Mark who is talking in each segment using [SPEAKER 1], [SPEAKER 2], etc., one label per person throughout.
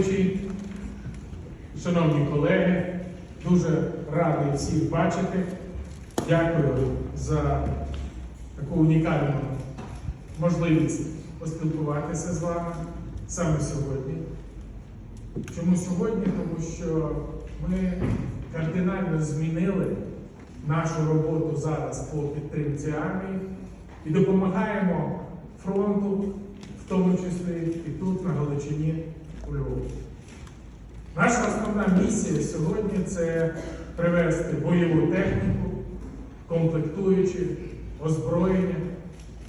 [SPEAKER 1] головуючий, шановні колеги, дуже радий всіх бачити. Дякую за таку унікальну можливість поспілкуватися з вами саме сьогодні. Чому сьогодні? Тому що ми кардинально змінили нашу роботу зараз по підтримці армії і допомагаємо фронту, в тому числі і тут, на Галичині. Наша основна місія сьогодні це привести бойову техніку, комплектуючі, озброєння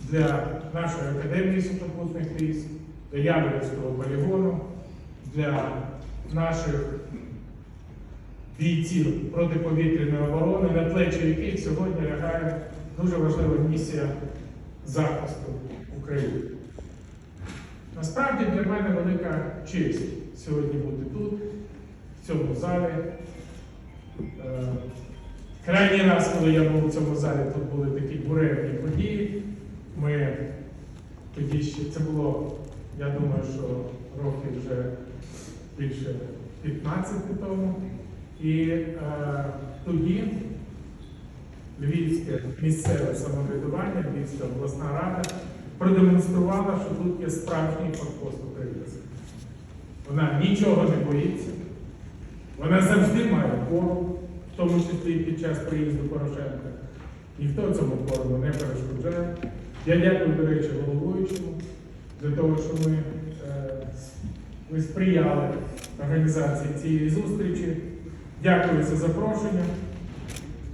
[SPEAKER 1] для нашої академії сухопутних військ, для Яворівського полігону, для наших бійців протиповітряної оборони, на плечі яких сьогодні лягає дуже важлива місія захисту України. Насправді для мене велика честь сьогодні бути тут, в цьому залі. Е, Крайній раз, коли я був у цьому залі, тут були такі буревні події. Ми тоді ще це було, я думаю, що років вже більше 15 тому. І е, тоді Львівське місцеве самоврядування, Львівська обласна рада продемонструвала, що тут є справжній форпост України. Вона нічого не боїться, вона завжди має пору, в тому числі під час приїзду Порошенка. Ніхто цьому форуму не перешкоджає. Я дякую, до речі, головуючому за того, що ми, е, сприяли організації цієї зустрічі. Дякую за запрошення.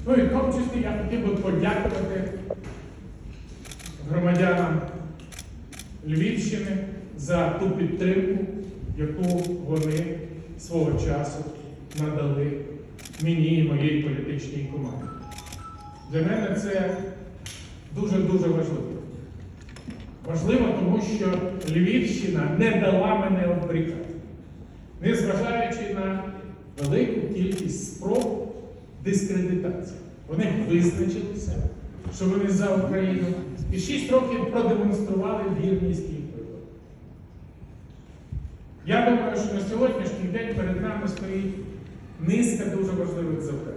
[SPEAKER 1] Ну і в тому числі я хотів би подякувати громадянам Львівщини за ту підтримку, яку вони свого часу надали мені і моїй політичній команді. Для мене це дуже-дуже важливо. Важливо, тому що Львівщина не дала мене обрікати, незважаючи на велику кількість спроб дискредитації. Вони визначилися, що вони за Україну, і шість років продемонстрували вірність їм. Я думаю, що на сьогоднішній день перед нами стоїть низка дуже важливих завдань.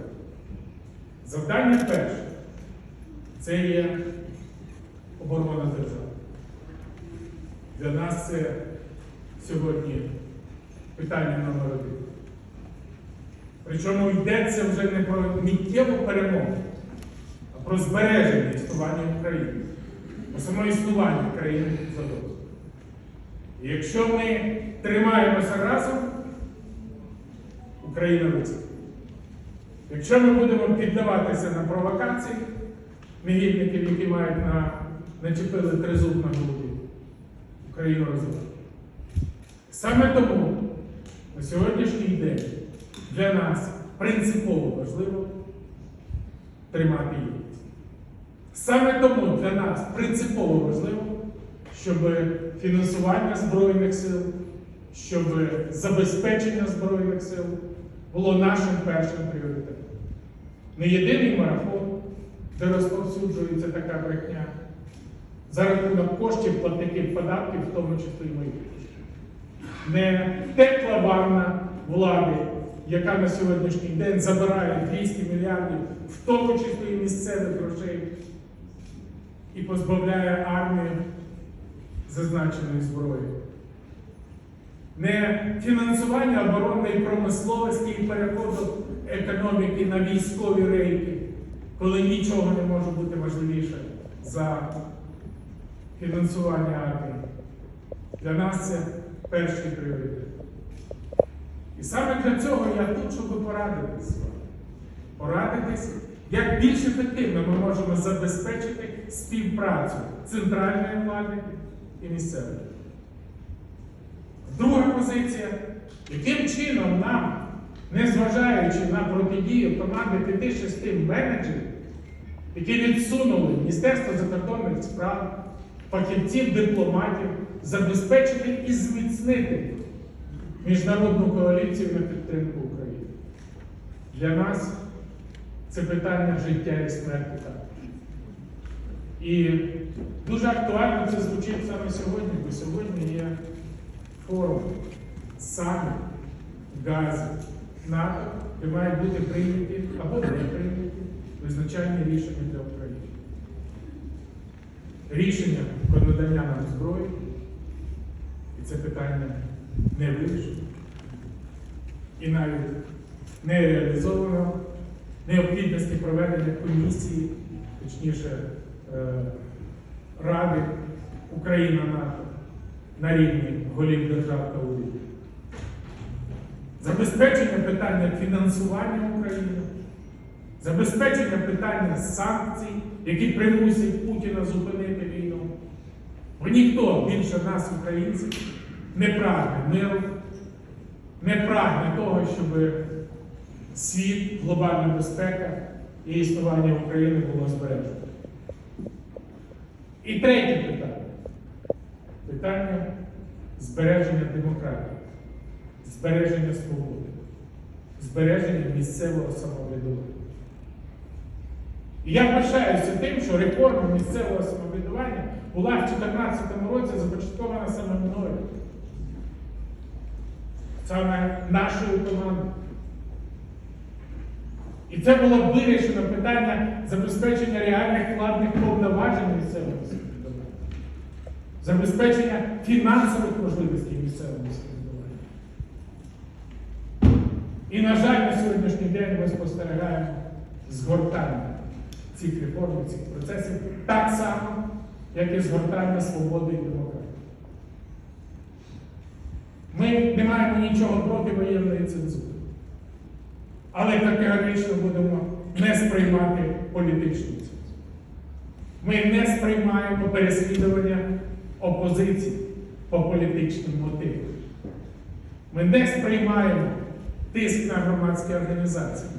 [SPEAKER 1] Завдання перше це є оборона держави. Для нас це сьогодні питання номер один. Причому йдеться вже не про миттєву перемогу, а про збереження існування України, про само існування країни задоволення. І якщо ми тримаємося разом, Україна вистоїть. Якщо ми будемо піддаватися на провокації негідників, які мають на, начепили тризуб на груді, Україну розвиває. Саме тому на сьогоднішній день для нас принципово важливо тримати єдність. Саме тому для нас принципово важливо, щоб фінансування Збройних сил, щоб забезпечення Збройних сил було нашим першим пріоритетом. Не єдиний марафон, де розповсюджується така брехня, за рахунок коштів платників податків, в тому числі і моїх. Не текла ванна влади, яка на сьогоднішній день забирає 200 мільярдів, в тому числі і місцевих грошей, і позбавляє армію зазначеної зброї. Не фінансування оборонної промисловості і переходу економіки на військові рейки, коли нічого не може бути важливіше за фінансування армії. Для нас це перший пріоритет. І саме для цього я тут, щоб порадитись з вами. Порадитись, як більш ефективно ми можемо забезпечити співпрацю центральної влади і місцевої. Друга позиція, яким чином нам, незважаючи на протидію команди 5-6 менеджерів, які відсунули Міністерство закордонних справ, фахівців, дипломатів, забезпечити і зміцнити міжнародну коаліцію на підтримку України. Для нас це питання життя і смерті. І дуже актуально це звучить саме сьогодні, бо сьогодні є форум саміт в Газі НАТО, де мають бути прийняті або не прийняті визначальні рішення для України. Рішення про надання нам зброї, і це питання не вирішено. І навіть не реалізовано необхідності проведення комісії, точніше Ради Україна НАТО на рівні голів держав та урядів. Забезпечення питання фінансування України, забезпечення питання санкцій, які примусять Путіна зупинити війну. Бо ніхто більше нас, українців, не прагне миру, не прагне того, щоб світ, глобальна безпека і існування України було збережено. І третє питання питання збереження демократії, збереження свободи, збереження місцевого самоврядування. І я пишаюся тим, що реформа місцевого самоврядування була в 2014 році започаткована саме мною. Саме нашою командою. І це було вирішено питання забезпечення реальних владних самоврядування, забезпечення фінансових можливостей місцевого самоврядування. І, на жаль, на сьогоднішній день ми спостерігаємо згортання цих реформ, цих процесів так само, як і згортання свободи і демократії. Ми не маємо нічого проти воєнної цензури. Але категорично будемо не сприймати політичну цензуру. Ми не сприймаємо переслідування опозиції по політичним мотивам. Ми не сприймаємо тиск на громадські організації.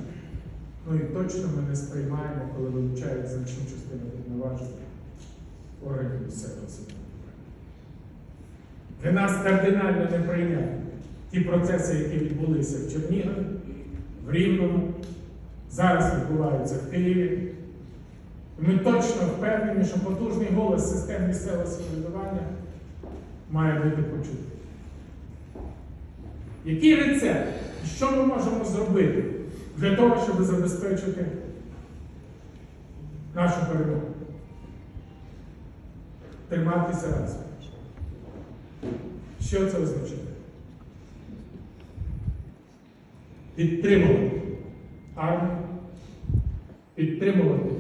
[SPEAKER 1] Ну і точно ми не сприймаємо, коли вилучають значну частину повноважень органів місцевого самоврядування. Для нас кардинально неприйнятні ті процеси, які відбулися в Чернігові, в Рівному, зараз відбуваються в Києві. Ми точно впевнені, що потужний голос систем місцевого самоврядування має бути почутий. Який рецепт? Що ми можемо зробити для того, щоб забезпечити нашу перемогу? Триматися разом. Що це означає? Підтримувати армію, підтримувати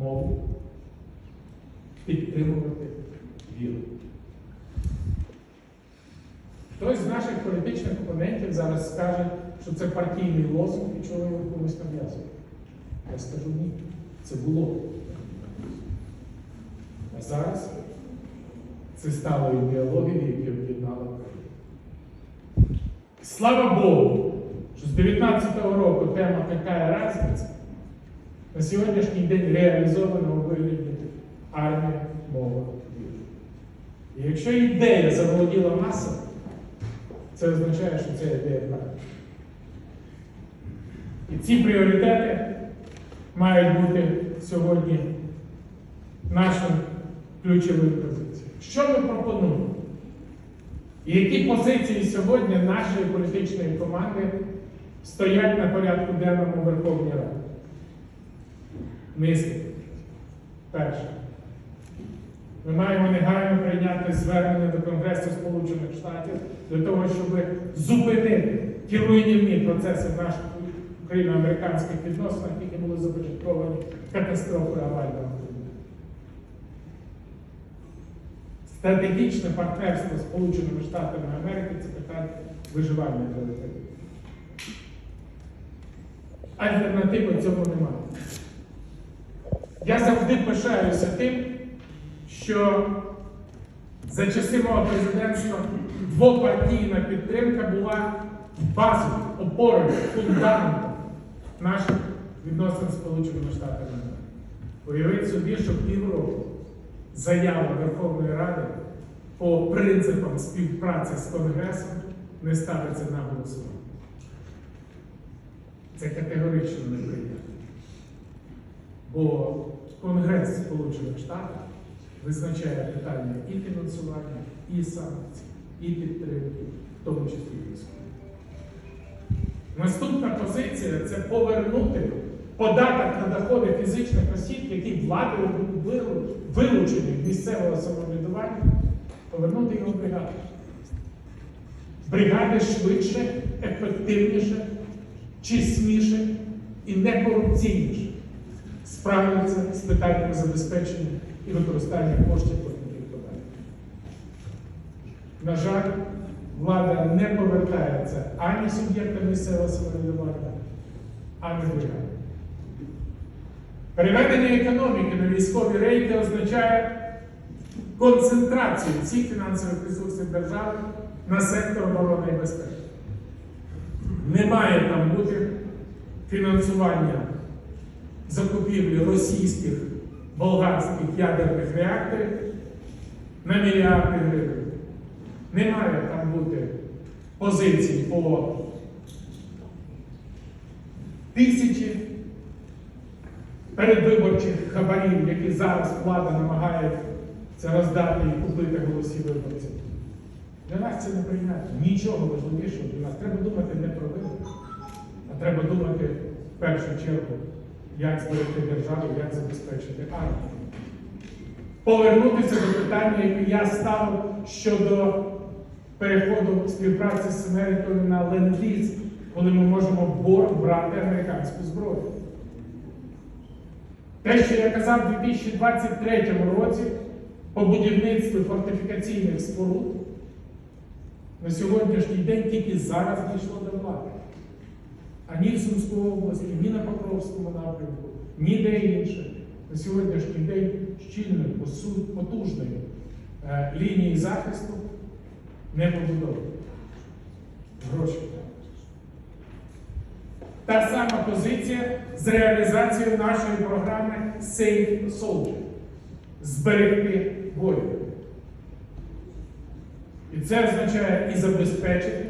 [SPEAKER 1] мову, підтримувати віру. Хтось з наших політичних опонентів зараз скаже, що це партійний лозунг і чого його комусь нав'язує. Я скажу ні. Це було. А зараз це стало ідеологією, яка об'єднала Україну. Слава Богу, що з 19-го року тема «Какая разниця» на сьогоднішній день реалізована у вигляді армія, мова, віра. І якщо ідея заволоділа масою, це означає, що ця ідея правильна. І ці пріоритети мають бути сьогодні нашим ключовим позицією. Що ми пропонуємо? І які позиції сьогодні нашої політичної команди стоять на порядку денному Верховній Раді? Низки. Перше. Ми маємо негайно прийняти звернення до Конгресу Сполучених Штатів для того, щоб зупинити ті руйнівні процеси в наших україно-американських відносинах, які були започатковані катастрофою аварійного Стратегічне партнерство з Сполученими Штатами Америки це питання виживання України. Альтернативи цьому немає. Я завжди пишаюся тим, що за часи мого президентства двопартійна підтримка була базовою, опорою, фундаментом наших відносин з Сполученими Штатами Уявіть собі, що півроку заява Верховної Ради по принципам співпраці з Конгресом не ставиться на голосування. Це категорично неприйнятно. Бо Конгрес Сполучених Штатів визначає питання і фінансування, і санкцій, і підтримки, в тому числі військові. Наступна позиція це повернути податок на доходи фізичних осіб, які владою були вилучені місцевого самоврядування, повернути його в бригаду. Бригади швидше, ефективніше, чесніше і некорупційніше справляться з питаннями забезпечення і використання коштів податків. На жаль, влада не повертається ані суб'єктам місцевого самоврядування, ані бригадам. Переведення економіки на військові рейки означає концентрацію всіх фінансових ресурсів держави на сектор оборони і безпеки. Не має там бути фінансування закупівлі російських болгарських ядерних реакторів на мільярди гривень. Не має там бути позицій по тисячі передвиборчих хабарів, які зараз влада намагається роздати і купити голоси виборців. Для нас це не прийнятно. Нічого важливішого для нас. Треба думати не про вибори, а треба думати в першу чергу, як зберегти державу, як забезпечити армію. Повернутися до питання, яке я ставив щодо переходу співпраці з Америкою на ленд-ліз, коли ми можемо брати американську зброю. Те, що я казав у 2023 році по будівництву фортифікаційних споруд, на сьогоднішній день тільки зараз дійшло до влади. А ні в Сумській області, ні на Покровському напрямку, ніде інше. На сьогоднішній день щільної, потужної е, лінії захисту не побудовано. Гроші. Та сама позиція з реалізацією нашої програми Safe Soldier. Зберегти воїнів. І це означає і забезпечити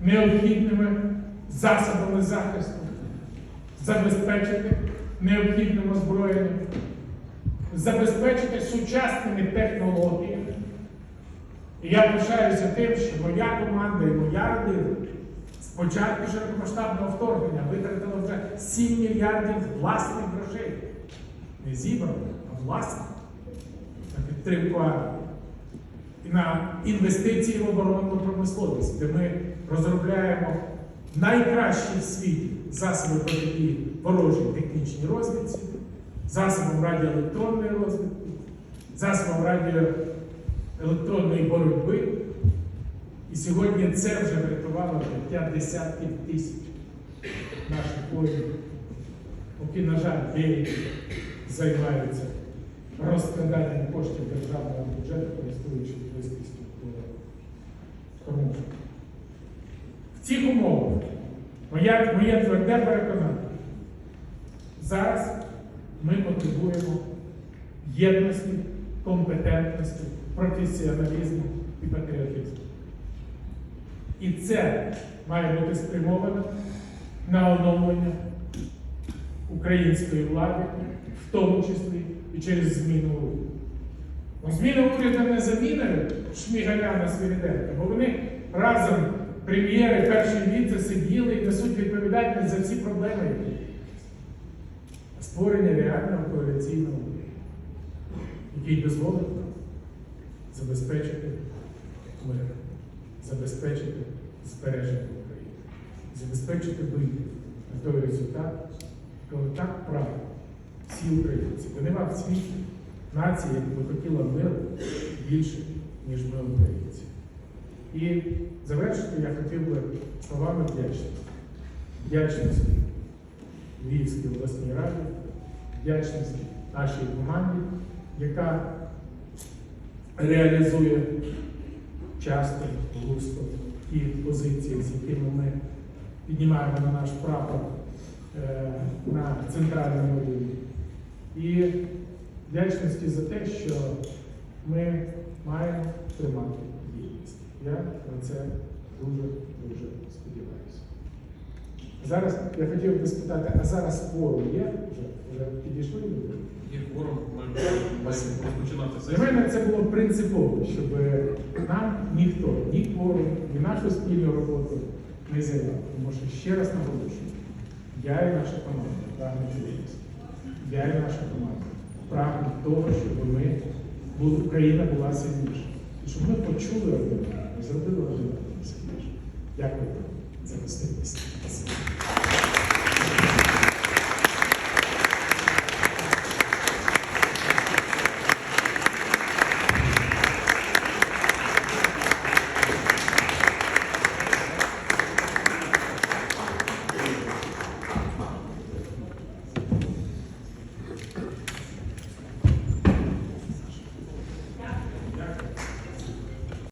[SPEAKER 1] необхідними засобами захисту, забезпечити необхідним озброєнням, забезпечити сучасними технологіями. І я пишаюся тим, що моя команда і моя родина з початку широкомасштабного вторгнення витратила вже 7 мільярдів власних грошей. Не зібраних, а власних на підтримку армії і на інвестиції в оборонну промисловість, де ми розробляємо найкращі в світі засоби протидії ворожій технічній розвідці, засобам радіоелектронної розвідки, засобам радіоелектронної боротьби. І сьогодні це вже врятувало життя десятків тисяч наших воїнів, поки, на жаль, деякі займаються розкраданням коштів державного бюджету, користуючись близькістю до кормушки. В цих умовах моя, моє тверде переконання. Зараз ми потребуємо єдності, компетентності, професіоналізму і патріотизму. І це має бути спрямовано на оновлення української влади, в тому числі і через зміну уряду. Ну, Зміна уряду не заміною Шмігаля на Свириденка, бо вони разом, прем'єри, перший віце, сиділи і несуть відповідальність за всі проблеми, створення реального коаліційного уряду, який дозволить нам забезпечити мир, забезпечити збереження України, забезпечити вийти на той результат, коли так прагнуть всі українці. Бо нема в світі нації, яка би хотіла миру більше, ніж ми українці. І завершити я хотів би словами вдячності. Вдячності Львівській обласній раді, вдячності нашій команді, яка реалізує часто, густо ті позиції, з якими ми піднімаємо на наш прапор е, на центральному рівні. І вдячності за те, що ми маємо тримати. Я на це дуже-дуже сподіваюся. Зараз я хотів би спитати, а зараз кворум є? Вже, вже підійшли люди?
[SPEAKER 2] Є маємо розпочинати
[SPEAKER 1] Для мене це було принципово, щоб нам ніхто, ні кворум, ні нашу спільну роботу не зірвав. Тому що ще раз наголошую, я і наша команда прагнуть чогось. Я і наша команда прагнуть того, щоб ми Україна була сильніша. І щоб ми почули один одного сильніше. Дякую вам за гостинність.